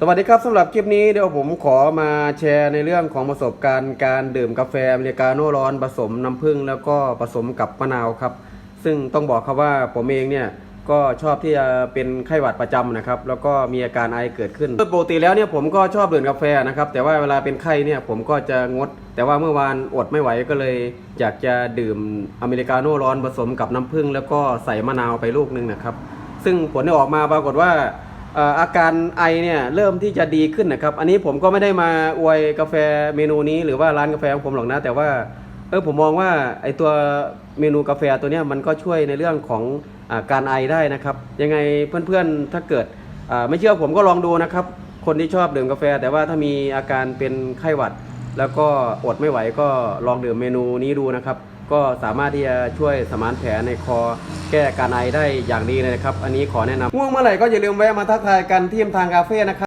สวัสดีครับสำหรับคลิปนี้เดี๋ยวผมขอมาแชร์ในเรื่องของประสบการณ์การดื่มกาแฟอเมริกาโน่ร้อนผสมน้ำผึ้งแล้วก็ผสมกับมะนาวครับ ซึ่งต้องบอกครับว่าผมเองเนี่ยก็ชอบที่จะเป็นไข้หวัดประจำนะครับ แล้วก็มีอาการไอเกิดขึ้นโดยปกติแล้วเนี่ยผมก็ชอบดื่มกาแฟนะครับ แต่ว่าเวลาเป็นไข้เนี่ยผมก็จะงด แต่ว่าเมื่อวานอดไม่ไหวก็เลย อยากจะดื่มอเมริกาโน่ร้อนผสมกับน้ำผึ้งแล้วก็ใส่มะนาวไปลูกนึงนะครับ ซึ่งผลที่ออกมาปรากฏว่า อาการไอเนี่ยเริ่มที่จะดีขึ้นนะครับ อันนี้ผมก็ไม่ได้มาอวยกาแฟเมนูนี้หรือว่าร้านกาแฟของผมหรอกนะ แต่ว่าเออผมมองว่าไอตัวเมนูกาแฟตัวเนี้ยมันก็ช่วยในเรื่องของอาการไอได้นะครับ ยังไงเพื่อนๆถ้าเกิดไม่เชื่อผมก็ลองดูนะครับ คนที่ชอบดื่มกาแฟ แต่ว่าถ้ามีอาการเป็นไข้หวัด แล้วก็อดไม่ไหวก็ลองดื่มเมนูนี้ดูนะครับ ก็สามารถที่จะช่วยสมานแผลในคอแก้การไอได้อย่างดีเลยนะครับ อันนี้ขอแนะนำง่วงเมื่อไหร่ก็อย่าลืมแวะมาทักทายกันที่ทางคาเฟ่นะครับ